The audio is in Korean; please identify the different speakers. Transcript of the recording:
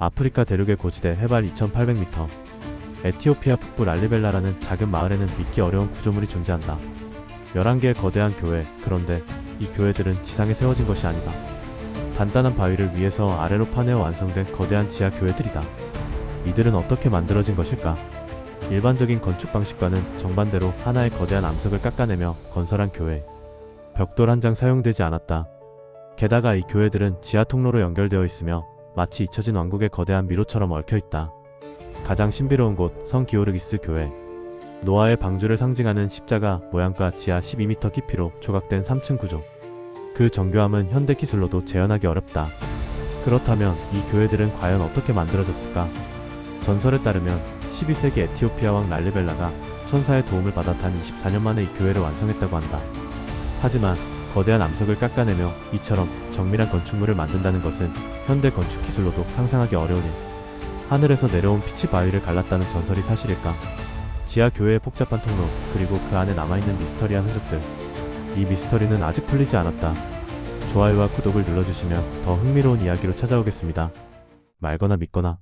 Speaker 1: 아프리카 대륙의 고지대 해발 2800m. 에티오피아 북부 랄리벨라라는 작은 마을에는 믿기 어려운 구조물이 존재한다. 11개의 거대한 교회, 그런데 이 교회들은 지상에 세워진 것이 아니다. 단단한 바위를 위에서 아래로 파내어 완성된 거대한 지하 교회들이다. 이들은 어떻게 만들어진 것일까? 일반적인 건축 방식과는 정반대로 하나의 거대한 암석을 깎아내며 건설한 교회. 벽돌 한 장 사용되지 않았다. 게다가 이 교회들은 지하 통로로 연결되어 있으며 마치 잊혀진 왕국의 거대한 미로처럼 얽혀 있다. 가장 신비로운 곳, 성 기오르기스 교회. 노아의 방주를 상징하는 십자가 모양과 지하 12m 깊이로 조각된 3층 구조. 그 정교함은 현대 기술로도 재현하기 어렵다. 그렇다면 이 교회들은 과연 어떻게 만들어졌을까? 전설에 따르면 12세기 에티오피아 왕 랄리벨라가 천사의 도움을 받아 단 24년 만에 이 교회를 완성했다고 한다. 하지만 거대한 암석을 깎아내며 이처럼 정밀한 건축물을 만든다는 것은 현대 건축 기술로도 상상하기 어려운 일. 하늘에서 내려온 빛이 바위를 갈랐다는 전설이 사실일까? 지하 교회의 복잡한 통로, 그리고 그 안에 남아있는 미스터리한 흔적들. 이 미스터리는 아직 풀리지 않았다. 좋아요와 구독을 눌러주시면 더 흥미로운 이야기로 찾아오겠습니다. 말거나 믿거나.